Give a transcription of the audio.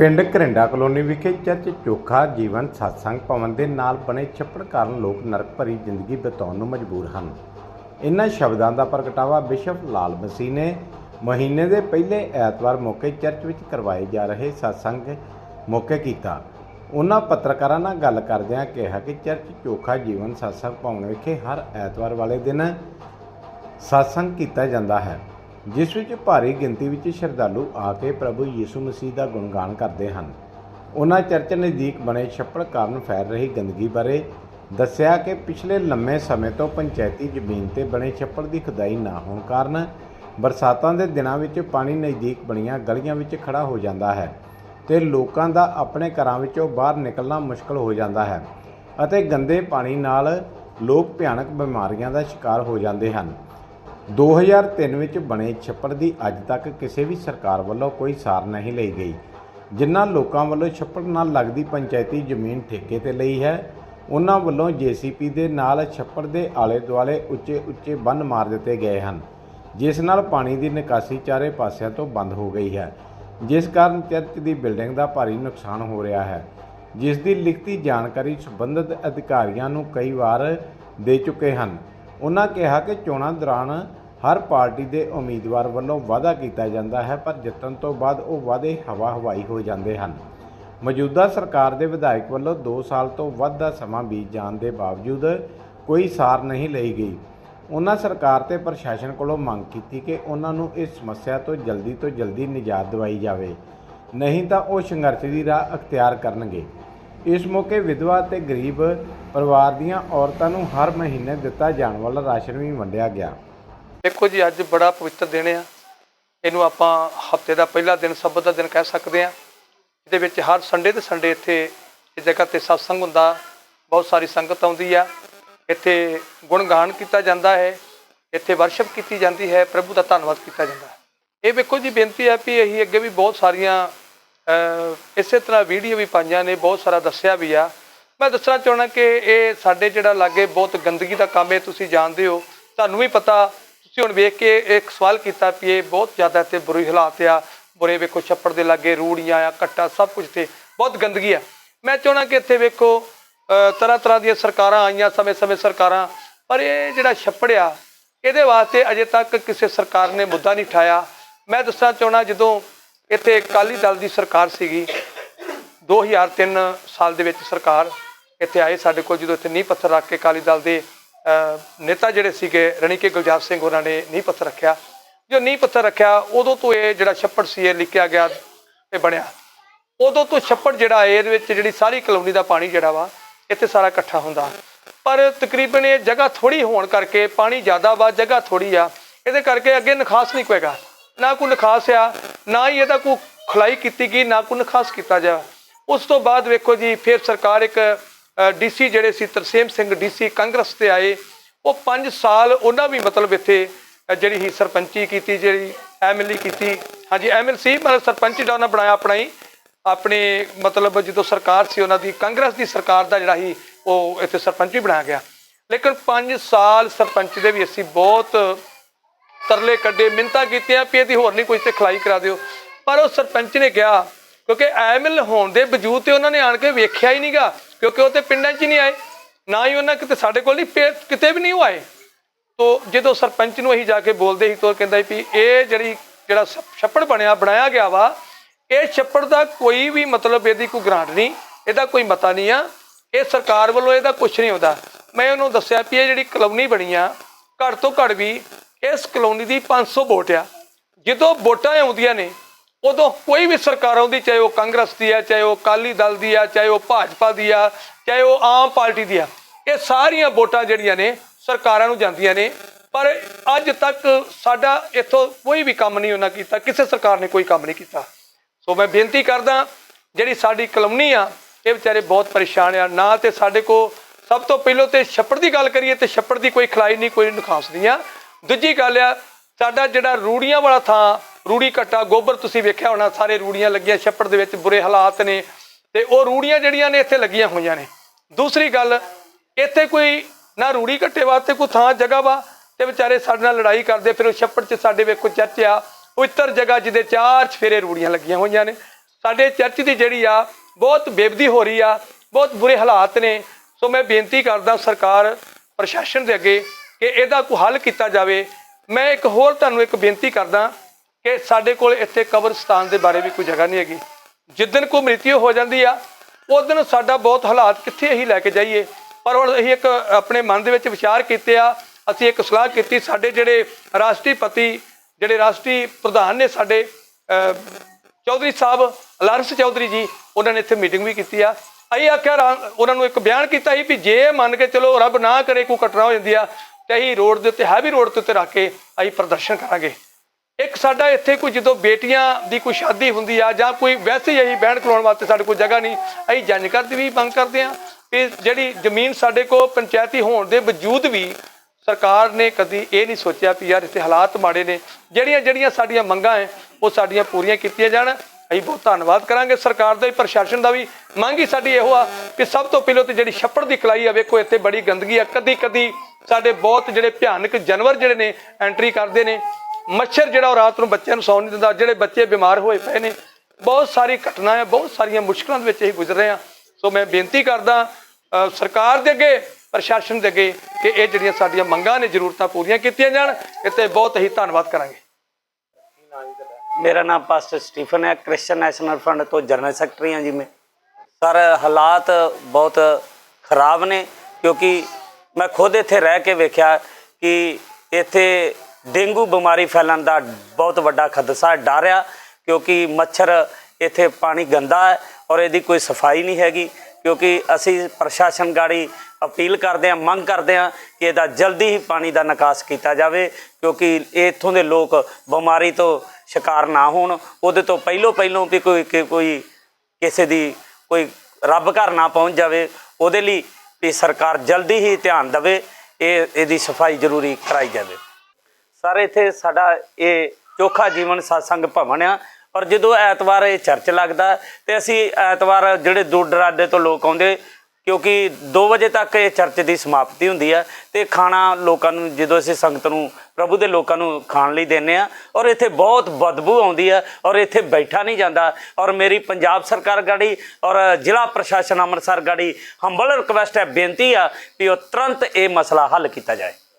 ਪਿੰਡ ਘਰਿੰਡਾ ਕਲੋਨੀ ਵਿਖੇ ਚਰਚ ਚੋਖਾ ਜੀਵਨ satsang ਭਵਨ ਦੇ ਨਾਲ ਬਣੇ ਛੱਪੜ ਕਾਰਨ ਲੋਕ ਨਰਕ ਭਰੀ ਜ਼ਿੰਦਗੀ ਬਿਤਾਉਣ ਨੂੰ ਮਜਬੂਰ ਹਨ। ਇਨ੍ਹਾਂ ਸ਼ਬਦਾਂ ਦਾ ਪ੍ਰਗਟਾਵਾ ਬਿਸ਼ਪ ਲਾਲ ਮਸੀਹ ਨੇ ਮਹੀਨੇ ਦੇ ਪਹਿਲੇ ਐਤਵਾਰ ਮੌਕੇ ਚਰਚ ਵਿੱਚ ਕਰਵਾਏ ਜਾ ਰਹੇ satsang ਮੌਕੇ ਕੀਤਾ। ਉਹਨਾਂ ਪੱਤਰਕਾਰਾਂ ਨਾਲ ਗੱਲ ਕਰਦਿਆਂ ਕਿਹਾ ਕਿ ਚਰਚ ਚੋਖਾ ਜੀਵਨ satsang ਭਵਨ ਵਿਖੇ ਹਰ ਐਤਵਾਰ ਵਾਲੇ ਦਿਨ satsang ਕੀਤਾ ਜਾਂਦਾ ਹੈ। ਜਿਸ ਵਿੱਚ ਭਾਰੀ ਗਿਣਤੀ ਵਿੱਚ ਸ਼ਰਧਾਲੂ ਆ ਕੇ ਪ੍ਰਭੂ ਯੀਸ਼ੂ ਮਸੀਹ ਦਾ ਗੁਣਗਾਨ ਕਰਦੇ ਹਨ। ਉਹਨਾਂ ਚਰਚ ਨਜ਼ਦੀਕ ਬਣੇ ਛੱਪੜ ਕਾਰਨ ਫੈਲ ਰਹੀ ਗੰਦਗੀ ਬਾਰੇ ਦੱਸਿਆ ਕਿ ਪਿਛਲੇ ਲੰਮੇ ਸਮੇਂ ਤੋਂ ਪੰਚਾਇਤੀ ਜ਼ਮੀਨ ਤੇ ਬਣੇ ਛੱਪੜ ਦੀ ਖੁਦਾਈ ਨਾ ਹੋਣ ਕਾਰਨ ਬਰਸਾਤਾਂ ਦੇ ਦਿਨਾਂ ਵਿੱਚ ਪਾਣੀ ਨਜ਼ਦੀਕ ਬਣੀਆਂ ਗਲੀਆਂ ਵਿੱਚ ਖੜਾ ਹੋ ਜਾਂਦਾ ਹੈ ਤੇ ਲੋਕਾਂ ਦਾ ਆਪਣੇ ਘਰਾਂ ਵਿੱਚੋਂ ਬਾਹਰ ਨਿਕਲਣਾ ਮੁਸ਼ਕਲ ਹੋ ਜਾਂਦਾ ਹੈ ਅਤੇ ਗੰਦੇ ਪਾਣੀ ਨਾਲ ਲੋਕ ਭਿਆਨਕ ਬਿਮਾਰੀਆਂ ਦਾ ਸ਼ਿਕਾਰ ਹੋ ਜਾਂਦੇ ਹਨ। 2003 ਵਿੱਚ ਬਣੇ ਛੱਪੜ ਦੀ ਅੱਜ ਤੱਕ ਕਿਸੇ ਵੀ ਸਰਕਾਰ ਵੱਲੋਂ ਕੋਈ ਸਾਰ ਨਹੀਂ ਲਈ ਗਈ। ਜਿਨ੍ਹਾਂ ਲੋਕਾਂ ਵੱਲੋਂ ਛੱਪੜ ਨਾਲ ਲੱਗਦੀ ਪੰਚਾਇਤੀ ਜ਼ਮੀਨ ਠੇਕੇ ਤੇ ਲਈ ਹੈ, ਉਹਨਾਂ ਵੱਲੋਂ ਜੀਸੀਪੀ ਦੇ ਨਾਲ ਛੱਪੜ ਦੇ ਆਲੇ ਦੁਆਲੇ ਉੱਚੇ ਉੱਚੇ ਬੰਨ ਮਾਰ ਦਿੱਤੇ ਗਏ ਹਨ, ਜਿਸ ਨਾਲ ਪਾਣੀ ਦੀ ਨਿਕਾਸੀ ਚਾਰੇ ਪਾਸਿਆਂ ਤੋਂ ਬੰਦ ਹੋ ਗਈ ਹੈ। ਜਿਸ ਕਾਰਨ ਚਰਚ ਦੀ ਬਿਲਡਿੰਗ ਦਾ ਭਾਰੀ ਨੁਕਸਾਨ ਹੋ ਰਿਹਾ ਹੈ। ਜਿਸ ਦੀ ਲਿਖਤੀ ਜਾਣਕਾਰੀ ਸੰਬੰਧਿਤ ਅਧਿਕਾਰੀਆਂ ਨੂੰ ਕਈ ਵਾਰ ਦੇ ਚੁੱਕੇ ਹਨ। ਉਹਨਾਂ ਕਿਹਾ ਕਿ ਚੋਣਾਂ ਦੌਰਾਨ ਹਰ ਪਾਰਟੀ ਦੇ ਉਮੀਦਵਾਰ ਵੱਲੋਂ ਵਾਅਦਾ ਕੀਤਾ ਜਾਂਦਾ ਹੈ, ਪਰ ਜਿੱਤਣ ਤੋਂ ਬਾਅਦ ਉਹ ਵਾਅਦੇ ਹਵਾ ਹਵਾਈ ਹੋ ਜਾਂਦੇ ਹਨ। ਮੌਜੂਦਾ ਸਰਕਾਰ ਦੇ ਵਿਧਾਇਕ ਵੱਲੋਂ 2 ਸਾਲ ਤੋਂ ਵੱਧ ਦਾ ਸਮਾਂ ਬੀਤ ਜਾਣ ਦੇ ਬਾਵਜੂਦ ਕੋਈ ਸਾਰ ਨਹੀਂ ਲਈ ਗਈ। ਉਹਨਾਂ ਸਰਕਾਰ ਤੇ ਪ੍ਰਸ਼ਾਸਨ ਕੋਲੋਂ ਮੰਗ ਕੀਤੀ ਕਿ ਉਹਨਾਂ ਨੂੰ ਇਸ ਸਮੱਸਿਆ ਤੋਂ ਜਲਦੀ ਤੋਂ ਜਲਦੀ ਨਿਜਾਤ ਦਿਵਾਈ ਜਾਵੇ। ਨਹੀਂ ਤਾਂ ਉਹ ਸੰਘਰਸ਼ ਦੀ ਰਾਹ ਅਖਤਿਆਰ ਕਰਨਗੇ। ਇਸ ਮੌਕੇ ਵਿਧਵਾ ਤੇ ਗਰੀਬ ਪਰਿਵਾਰ ਦੀਆਂ ਔਰਤਾਂ ਨੂੰ ਹਰ ਮਹੀਨੇ ਦਿੱਤਾ ਜਾਣ ਵਾਲਾ ਰਾਸ਼ਨ ਵੀ ਵੰਡਿਆ ਗਿਆ। ਦੇਖੋ ਜੀ, ਅੱਜ ਬੜਾ ਪਵਿੱਤਰ ਦਿਨ ਆ। ਇਹਨੂੰ ਆਪਾਂ ਹਫ਼ਤੇ ਦਾ ਪਹਿਲਾ ਦਿਨ, ਸਬਤ ਦਾ ਦਿਨ ਕਹਿ ਸਕਦੇ ਆ। ਇਹਦੇ ਵਿੱਚ ਹਰ ਸੰਡੇ ਤੇ ਸੰਡੇ ਇੱਥੇ ਇਸ ਜਗ੍ਹਾ ਤੇ ਸਤਸੰਗ ਹੁੰਦਾ। ਬਹੁਤ ਸਾਰੀ ਸੰਗਤ ਆਉਂਦੀ ਆ। ਇੱਥੇ ਗੁਣਗਾਨ ਕੀਤਾ ਜਾਂਦਾ ਹੈ। ਇੱਥੇ ਵਰਸ਼ਿਪ ਕੀਤੀ ਜਾਂਦੀ ਹੈ। ਪ੍ਰਭੂ ਦਾ ਧੰਨਵਾਦ ਕੀਤਾ ਜਾਂਦਾ ਹੈ। ਇਹ ਵੇਖੋ ਜੀ, ਬੇਨਤੀ ਹੈ ਵੀ ਅਸੀਂ ਅੱਗੇ ਵੀ ਬਹੁਤ ਸਾਰੀਆਂ ਇਸੇ ਤਰ੍ਹਾਂ ਵੀਡੀਓ ਵੀ ਪਾਈਆਂ ਨੇ, ਬਹੁਤ ਸਾਰਾ ਦੱਸਿਆ ਵੀ ਆ। ਮੈਂ ਦੱਸਣਾ ਚਾਹਣਾ ਕਿ ਇਹ ਸਾਡੇ ਜਿਹੜਾ ਲਾਗੇ ਬਹੁਤ ਗੰਦਗੀ ਦਾ ਕੰਮ ਹੈ ਤੁਸੀਂ ਜਾਣਦੇ ਹੋ। ਤੁਹਾਨੂੰ ਵੀ ਪਤਾ, ਤੁਸੀਂ ਹੁਣ ਵੇਖ ਕੇ ਇੱਕ ਸਵਾਲ ਕੀਤਾ ਵੀ ਇਹ ਬਹੁਤ ਜ਼ਿਆਦਾ ਇੱਥੇ ਬੁਰੀ ਹਾਲਾਤ ਆ, ਬੁਰੇ ਵੇਖੋ ਛੱਪੜ ਦੇ ਲਾਗੇ ਰੂੜੀਆਂ ਆ, ਕੱਟਾ ਸਭ ਕੁਝ ਤੇ ਬਹੁਤ ਗੰਦਗੀ ਆ। ਮੈਂ ਚਾਹਣਾ ਕਿ ਇੱਥੇ ਵੇਖੋ ਤਰ੍ਹਾਂ ਤਰ੍ਹਾਂ ਦੀਆਂ ਸਰਕਾਰਾਂ ਆਈਆਂ, ਸਮੇਂ-ਸਮੇਂ ਸਰਕਾਰਾਂ, ਪਰ ਇਹ ਜਿਹੜਾ ਛੱਪੜ ਆ, ਇਹਦੇ ਵਾਸਤੇ ਅਜੇ ਤੱਕ ਕਿਸੇ ਸਰਕਾਰ ਨੇ ਮੁੱਦਾ ਨਹੀਂ ਉਠਾਇਆ ਮੈਂ ਦੱਸਣਾ ਚਾਹਣਾ ਜਦੋਂ ਇੱਥੇ ਅਕਾਲੀ ਦਲ ਦੀ ਸਰਕਾਰ ਸੀਗੀ। 2003 ਸਾਲ ਦੇ ਵਿੱਚ ਸਰਕਾਰ ਇੱਥੇ ਆਏ ਸਾਡੇ ਕੋਲ, ਜਦੋਂ ਇੱਥੇ ਨੀਂਹ ਪੱਥਰ ਰੱਖ ਕੇ ਅਕਾਲੀ ਦਲ ਦੇ ਨੇਤਾ ਜਿਹੜੇ ਸੀਗੇ ਰਣੀਕੇ ਗੁਲਜ਼ਾਰ ਸਿੰਘ ਉਹਨਾਂ ਨੇ ਨੀਂਹ ਪੱਥਰ ਰੱਖਿਆ। ਜੋ ਨੀਂਹ ਪੱਥਰ ਰੱਖਿਆ, ਉਦੋਂ ਤੋਂ ਇਹ ਜਿਹੜਾ ਛੱਪੜ ਸੀ, ਇਹ ਲਿਖਿਆ ਗਿਆ ਇਹ ਬਣਿਆ। ਉਦੋਂ ਤੋਂ ਛੱਪੜ ਜਿਹੜਾ ਇਹਦੇ ਵਿੱਚ ਜਿਹੜੀ ਸਾਰੀ ਕਲੋਨੀ ਦਾ ਪਾਣੀ ਜਿਹੜਾ ਵਾ, ਇੱਥੇ ਸਾਰਾ ਇਕੱਠਾ ਹੁੰਦਾ। ਪਰ ਤਕਰੀਬਨ ਇਹ ਜਗ੍ਹਾ ਥੋੜੀ ਹੋਣ ਕਰਕੇ ਪਾਣੀ ਜ਼ਿਆਦਾ ਵਾ, ਜਗ੍ਹਾ ਥੋੜੀ ਆ। ਇਹਦੇ ਕਰਕੇ ਅੱਗੇ ਨਿਖਾਸ ਨਹੀਂ ਕੋਏਗਾ ਨਾ ਕੋਈ ਨਖਾਸ ਆ ਨਾ ਹੀ ਇਹਦਾ ਕੋਈ ਖਲਾਈ ਕੀਤੀ ਗਈ, ਨਾ ਕੋਈ ਨਿਖਾਸ ਕੀਤਾ ਜਾ। ਉਸ ਤੋਂ ਬਾਅਦ ਵੇਖੋ ਜੀ, ਫਿਰ ਸਰਕਾਰ ਇੱਕ ਡੀਸੀ ਜਿਹੜੇ ਸੀ, ਤਰਸੇਮ ਸਿੰਘ ਡੀਸੀ ਕਾਂਗਰਸ ਤੇ ਆਏ। ਉਹ 5 ਸਾਲ ਉਹਨਾਂ ਵੀ ਮਤਲਬ ਇੱਥੇ ਜਿਹੜੀ ਹੀ ਸਰਪੰਚੀ ਕੀਤੀ, ਜਿਹੜੀ ਐਮਐਲਏ ਕੀਤੀ। ਹਾਂਜੀ ਐਮਐਲਸੀ ਮਤਲਬ ਸਰਪੰਚੀ ਦਾ ਉਹਨਾਂ ਬਣਾਇਆ ਆਪਣਾ ਹੀ, ਆਪਣੇ ਮਤਲਬ ਜਦੋਂ ਸਰਕਾਰ ਸੀ ਉਹਨਾਂ ਦੀ, ਕਾਂਗਰਸ ਦੀ ਸਰਕਾਰ ਦਾ ਜਿਹੜਾ ਸੀ, ਉਹ ਇੱਥੇ ਸਰਪੰਚ ਵੀ ਬਣਾਇਆ ਗਿਆ। ਲੇਕਿਨ 5 ਸਾਲ ਸਰਪੰਚ ਦੇ ਵੀ ਅਸੀਂ ਬਹੁਤ ਤਰਲੇ ਕੱਢੇ ਮਿੰਤਾ ਕੀਤੀਆਂ ਵੀ ਇਹਦੀ ਹੋਰ ਨਹੀਂ ਕੋਈ ਤੇ ਖਲਾਈ ਕਰਾ ਦਿਓ। ਪਰ ਉਹ ਸਰਪੰਚ ਨੇ ਕਿਹਾ, ਕਿਉਂਕਿ ਐਮਐਲ ਹੋਣ ਦੇ ਵਜੂਦ ਤੇ ਉਹਨਾਂ ਨੇ ਆਣ ਕੇ ਵੇਖਿਆ ਹੀ ਨਹੀਂਗਾ ਕਿਉਂਕਿ ਉਹ ਤੇ ਪਿੰਡਾਂ 'ਚ ਹੀ ਨਹੀਂ ਆਏ। ਨਾ ਹੀ ਉਹਨਾਂ ਕਿਤੇ ਸਾਡੇ ਕੋਲ ਨਹੀਂ ਪੇ- ਕਿਤੇ ਵੀ ਨਹੀਂ ਉਹ ਆਏ। ਤੋ ਜਦੋਂ ਸਰਪੰਚ ਨੂੰ ਅਸੀਂ ਜਾ ਕੇ ਬੋਲਦੇ ਸੀ, ਤਾਂ ਉਹ ਕਹਿੰਦਾ ਵੀ ਇਹ ਜਿਹੜੀ, ਜਿਹੜਾ ਛ- ਛੱਪੜ ਬਣਿਆ, ਬਣਾਇਆ ਗਿਆ ਵਾ, ਇਹ ਛੱਪੜ ਦਾ ਕੋਈ ਵੀ ਮਤਲਬ ਇਹਦੀ ਕੋਈ ਗ੍ਰਾਂਟ ਨਹੀਂ ਇਹਦਾ ਕੋਈ ਮਤਾ ਨਹੀਂ ਆ, ਇਹ ਸਰਕਾਰ ਵੱਲੋਂ ਇਹਦਾ ਕੁਝ ਨਹੀਂ ਹੁੰਦਾ ਮੈਂ ਉਹਨੂੰ ਦੱਸਿਆ ਵੀ ਇਹ ਜਿਹੜੀ ਕਲੋਨੀ ਬਣੀ ਆ, ਘੱਟ ਤੋਂ ਘੱਟ ਵੀ ਇਸ ਕਲੋਨੀ ਦੀ 500 ਵੋਟ ਆ। ਜਦੋਂ ਵੋਟਾਂ ਆਉਂਦੀਆਂ ਨੇ, ਉਦੋਂ ਕੋਈ ਵੀ ਸਰਕਾਰ ਆਉਂਦੀ, ਚਾਹੇ ਉਹ ਕਾਂਗਰਸ ਦੀ ਆ, ਚਾਹੇ ਉਹ ਅਕਾਲੀ ਦਲ ਦੀ ਆ, ਚਾਹੇ ਉਹ ਭਾਜਪਾ ਦੀ ਆ, ਚਾਹੇ ਉਹ ਆਮ ਪਾਰਟੀ ਦੀ ਆ, ਇਹ ਸਾਰੀਆਂ ਵੋਟਾਂ ਜਿਹੜੀਆਂ ਨੇ, ਸਰਕਾਰਾਂ ਨੂੰ ਜਾਂਦੀਆਂ ਨੇ। ਪਰ ਅੱਜ ਤੱਕ ਸਾਡਾ ਇੱਥੋਂ ਕੋਈ ਵੀ ਕੰਮ ਨਹੀਂ ਉਹਨਾਂ ਕੀਤਾ, ਕਿਸੇ ਸਰਕਾਰ ਨੇ ਕੋਈ ਕੰਮ ਨਹੀਂ ਕੀਤਾ। ਸੋ ਮੈਂ ਬੇਨਤੀ ਕਰਦਾ, ਜਿਹੜੀ ਸਾਡੀ ਕਲੋਨੀ ਆ, ਇਹ ਵਿਚਾਰੇ ਬਹੁਤ ਪਰੇਸ਼ਾਨ ਆ। ਨਾ ਤੇ ਸਾਡੇ ਕੋ ਸਭ ਤੋਂ ਪਹਿਲਾਂ ਤੇ ਛੱਪੜ ਦੀ ਗੱਲ ਕਰੀਏ, ਤੇ ਛੱਪੜ ਦੀ ਕੋਈ ਖਲਾਈ ਨਹੀਂ, ਕੋਈ ਨਿਕਾਸ ਨਹੀਂ ਆ। ਦੂਜੀ ਗੱਲ ਆ, ਸਾਡਾ ਜਿਹੜਾ ਰੂੜੀਆਂ ਵਾਲਾ ਥਾਂ, ਰੂੜੀ ਕੱਟਾ ਗੋਬਰ ਤੁਸੀਂ ਵੇਖਿਆ ਹੋਣਾ, ਸਾਰੇ ਰੂੜੀਆਂ ਲੱਗੀਆਂ, ਛੱਪੜ ਦੇ ਵਿੱਚ ਬੁਰੇ ਹਾਲਾਤ ਨੇ, ਤੇ ਉਹ ਰੂੜੀਆਂ ਜਿਹੜੀਆਂ ਨੇ ਇੱਥੇ ਲੱਗੀਆਂ ਹੋਈਆਂ ਨੇ। ਦੂਸਰੀ ਗੱਲ, ਇੱਥੇ ਕੋਈ ਨਾ ਰੂੜੀ ਕੱਟੇ ਵਾਸਤੇ ਕੋਈ ਥਾਂ, ਜਗ੍ਹਾ ਵਾ, ਤੇ ਵਿਚਾਰੇ ਸਾਡੇ ਨਾਲ ਲੜਾਈ ਕਰਦੇ, ਫਿਰ ਉਹ ਛੱਪੜ 'ਚ ਸਾਡੇ ਵੇਖੋ ਚਰਚ ਆ ਪਵਿੱਤਰ ਜਗ੍ਹਾ ਜਿਹਦੇ ਚਾਰ ਚਫੇਰੇ ਰੂੜੀਆਂ ਲੱਗੀਆਂ ਹੋਈਆਂ ਨੇ। ਸਾਡੇ ਚਰਚ ਦੀ ਜਿਹੜੀ ਆ, ਬਹੁਤ ਬੇਬਦੀ ਹੋ ਰਹੀ ਆ, ਬਹੁਤ ਬੁਰੇ ਹਾਲਾਤ ਨੇ। ਸੋ ਮੈਂ ਬੇਨਤੀ ਕਰਦਾ ਸਰਕਾਰ, ਪ੍ਰਸ਼ਾਸਨ ਦੇ ਅੱਗੇ ਕਿ ਇਹਦਾ ਕੋਈ ਹੱਲ ਕੀਤਾ ਜਾਵੇ, ਮੈਂ ਇੱਕ ਹੋਰ ਤੁਹਾਨੂੰ ਇੱਕ ਬੇਨਤੀ ਕਰਦਾ ਕਿ ਸਾਡੇ ਕੋਲ ਇੱਥੇ ਕਬਰਸਤਾਨ ਦੇ ਬਾਰੇ ਵੀ ਕੋਈ ਜਗ੍ਹਾ ਨਹੀਂ ਹੈਗੀ। ਜਿੱਦਨ ਕੋਈ ਮ੍ਰਿਤੂ ਹੋ ਜਾਂਦੀ ਆ, ਉਸ ਦਿਨ ਸਾਡਾ ਬਹੁਤ ਹਾਲਾਤ ਕਿੱਥੇ ਅਸੀਂ ਲੈ ਕੇ ਜਾਈਏ। ਪਰ ਹੁਣ ਅਸੀਂ ਇੱਕ ਆਪਣੇ ਮਨ ਦੇ ਵਿੱਚ ਵਿਚਾਰ ਕੀਤੇ ਆ, ਅਸੀਂ ਇੱਕ ਸਲਾਹ ਕੀਤੀ, ਸਾਡੇ ਜਿਹੜੇ ਰਾਸ਼ਟਰੀਪਤੀ ਜਿਹੜੇ ਰਾਸ਼ਟਰੀ ਪ੍ਰਧਾਨ ਨੇ ਸਾਡੇ ਚੌਧਰੀ ਸਾਹਿਬ, ਲਾਰੈਂਸ ਚੌਧਰੀ ਜੀ, ਉਹਨਾਂ ਨੇ ਇੱਥੇ ਮੀਟਿੰਗ ਵੀ ਕੀਤੀ ਆ। ਅਸੀਂ ਆਖਿਆ, ਰਾ- ਉਹਨਾਂ ਨੂੰ ਇੱਕ ਬਿਆਨ ਕੀਤਾ ਸੀ ਵੀ ਜੇ ਮੰਨ ਕੇ ਚਲੋ ਰੱਬ ਨਾ ਕਰੇ, ਕੋਈ ਘਟਨਾ ਹੋ ਜਾਂਦੀ ਆ ਤੇ ਅਸੀਂ ਰੋਡ ਦੇ ਉੱਤੇ, ਹੈਵੀ ਰੋਡ ਦੇ ਉੱਤੇ ਰੱਖ ਕੇ ਅਸੀਂ ਪ੍ਰਦਰਸ਼ਨ ਕਰਾਂਗੇ। ਇੱਕ ਸਾਡਾ ਇੱਥੇ ਕੋਈ ਜਦੋਂ ਬੇਟੀਆਂ ਦੀ ਕੋਈ ਸ਼ਾਦੀ ਹੁੰਦੀ ਆ ਜਾਂ ਕੋਈ ਵੈਸੇ ਹੀ ਅਸੀਂ ਬਹਿਣ ਖਲੋਣ ਵਾਸਤੇ ਸਾਡੇ ਕੋਲ ਜਗ੍ਹਾ ਨਹੀਂ, ਅਸੀਂ ਜੰਜ ਦੀ ਵੀ ਮੰਗ ਕਰਦੇ ਆ ਕਿ ਜਿਹੜੀ ਜ਼ਮੀਨ ਸਾਡੇ ਕੋਲ ਪੰਚਾਇਤੀ ਹੋਣ ਦੇ ਵਜੂਦ ਵੀ ਸਰਕਾਰ ਨੇ ਕਦੀ ਇਹ ਨਹੀਂ ਸੋਚਿਆ ਵੀ ਯਾਰ ਇੱਥੇ ਹਾਲਾਤ ਮਾੜੇ ਨੇ ਜਿਹੜੀਆਂ ਜਿਹੜੀਆਂ ਸਾਡੀਆਂ ਮੰਗਾਂ ਹੈ ਉਹ ਸਾਡੀਆਂ ਪੂਰੀਆਂ ਕੀਤੀਆਂ ਜਾਣ। ਅਸੀਂ ਬਹੁਤ ਧੰਨਵਾਦ ਕਰਾਂਗੇ ਸਰਕਾਰ ਦਾ ਵੀ ਪ੍ਰਸ਼ਾਸਨ ਦਾ ਵੀ। ਮੰਗ ਹੀ ਸਾਡੀ ਇਹੋ ਆ ਕਿ ਸਭ ਤੋਂ ਪਹਿਲਾਂ ਤੇ ਜਿਹੜੀ ਛੱਪੜ ਦੀ ਕਲਾਈ ਆ, ਵੇਖੋ ਇੱਥੇ ਬੜੀ ਗੰਦਗੀ ਆ। ਕਦੀ ਕਦੀ ਸਾਡੇ ਬਹੁਤ ਜਿਹੜੇ ਭਿਆਨਕ ਜਾਨਵਰ ਜਿਹੜੇ ਨੇ, ਐਂਟਰੀ ਕਰਦੇ ਨੇ। ਮੱਛਰ ਜਿਹੜਾ ਉਹ ਰਾਤ ਨੂੰ ਬੱਚਿਆਂ ਨੂੰ ਸੌਣ ਨਹੀਂ ਦਿੰਦਾ, ਜਿਹੜੇ ਬੱਚੇ ਬਿਮਾਰ ਹੋਏ ਪਏ ਨੇ। ਬਹੁਤ ਸਾਰੀ ਘਟਨਾ ਹੈ ਬਹੁਤ ਸਾਰੀਆਂ ਮੁਸ਼ਕਲਾਂ ਦੇ ਵਿੱਚ ਅਸੀਂ ਗੁਜ਼ਰ ਰਹੇ ਹਾਂ ਸੋ ਮੈਂ ਬੇਨਤੀ ਕਰਦਾ ਸਰਕਾਰ ਦੇ ਅੱਗੇ, ਪ੍ਰਸ਼ਾਸਨ ਦੇ ਅੱਗੇ ਕਿ ਇਹ ਜਿਹੜੀਆਂ ਸਾਡੀਆਂ ਮੰਗਾਂ ਨੇ, ਜ਼ਰੂਰਤਾਂ ਪੂਰੀਆਂ ਕੀਤੀਆਂ ਜਾਣ। ਇੱਥੇ ਬਹੁਤ ਹੀ ਧੰਨਵਾਦ ਕਰਾਂਗੇ। ਮੇਰਾ ਨਾਮ ਪਾਸਟਰ ਸਟੀਫਨ ਹੈ, ਕ੍ਰਿਸਚੀਅਨ ਨੈਸ਼ਨਲ ਫਰੰਟ ਤੋਂ ਜਨਰਲ ਸੈਕਟਰੀ ਹਾਂ ਜੀ ਮੈਂ। ਸਰ, ਹਾਲਾਤ ਬਹੁਤ ਖਰਾਬ ਨੇ ਕਿਉਂਕਿ ਮੈਂ ਖੁਦ ਇੱਥੇ ਰਹਿ ਕੇ ਵੇਖਿਆ ਕਿ ਇੱਥੇ ਡੇਂਗੂ ਬਿਮਾਰੀ ਫੈਲਣ ਦਾ ਬਹੁਤ ਵੱਡਾ ਖਦਸ਼ਾ ਡਰ ਆ ਕਿਉਂਕਿ ਮੱਛਰ ਇੱਥੇ ਪਾਣੀ ਗੰਦਾ ਹੈ ਔਰ ਇਹਦੀ ਕੋਈ ਸਫ਼ਾਈ ਨਹੀਂ ਹੈਗੀ ਕਿਉਂਕਿ ਅਸੀਂ ਪ੍ਰਸ਼ਾਸਨ ਗਾੜੀ ਅਪੀਲ ਕਰਦੇ ਹਾਂ, ਮੰਗ ਕਰਦੇ ਹਾਂ ਕਿ ਇਹਦਾ ਜਲਦੀ ਹੀ ਪਾਣੀ ਦਾ ਨਿਕਾਸ ਕੀਤਾ ਜਾਵੇ ਕਿਉਂਕਿ ਇੱਥੋਂ ਦੇ ਲੋਕ ਬਿਮਾਰੀ ਤੋਂ ਸ਼ਿਕਾਰ ਨਾ ਹੋਣ, ਉਹਦੇ ਤੋਂ ਪਹਿਲੋਂ ਪਹਿਲੋਂ ਵੀ ਕੋਈ ਕੋਈ ਕਿਸੇ ਦੀ ਕੋਈ ਰੱਬ ਘਰ ਨਾ ਪਹੁੰਚ ਜਾਵੇ, ਉਹਦੇ ਲਈ ਵੀ ਸਰਕਾਰ ਜਲਦੀ ਹੀ ਧਿਆਨ ਦੇਵੇ, ਇਹ, ਇਹਦੀ ਸਫ਼ਾਈ ਜ਼ਰੂਰੀ ਕਰਾਈ ਜਾਵੇ। ਸਰ, ਇੱਥੇ ਸਾਡਾ ਇਹ ਚੋਖਾ ਜੀਵਨ satsang ਭਵਨ ਆ ਔਰ ਜਦੋਂ ਐਤਵਾਰ ਇਹ ਚਰਚ ਲੱਗਦਾ, ਤੇ ਅਸੀਂ ਐਤਵਾਰ ਜਿਹੜੇ ਦੂਰ ਦਰਾਡੇ ਤੋਂ ਲੋਕ ਆਉਂਦੇ ਕਿਉਂਕਿ 2 ਵਜੇ ਤੱਕ ਇਹ ਚਰਚ ਦੀ ਸਮਾਪਤੀ ਹੁੰਦੀ ਆ ਤੇ ਖਾਣਾ ਲੋਕਾਂ ਨੂੰ, ਜਦੋਂ ਅਸੀਂ ਸੰਗਤ ਨੂੰ, ਪ੍ਰਭੂ ਦੇ ਲੋਕਾਂ ਨੂੰ ਖਾਣ ਲਈ ਦਿੰਨੇ ਆ, ਔਰ ਇੱਥੇ ਬਹੁਤ ਬਦਬੂ ਆਉਂਦੀ ਆ, ਔਰ ਇੱਥੇ ਬੈਠਾ ਨਹੀਂ ਜਾਂਦਾ। ਔਰ ਮੇਰੀ ਪੰਜਾਬ ਸਰਕਾਰ ਗਾੜੀ, ਔਰ ਜ਼ਿਲ੍ਹਾ ਪ੍ਰਸ਼ਾਸਨ ਅੰਮ੍ਰਿਤਸਰ ਗਾੜੀ ਹੰਬਲ ਰਿਕਵੈਸਟ ਹੈ, ਬੇਨਤੀ ਆ ਵੀ ਉਹ ਤੁਰੰਤ ਇਹ ਮਸਲਾ ਹੱਲ ਕੀਤਾ ਜਾਏ।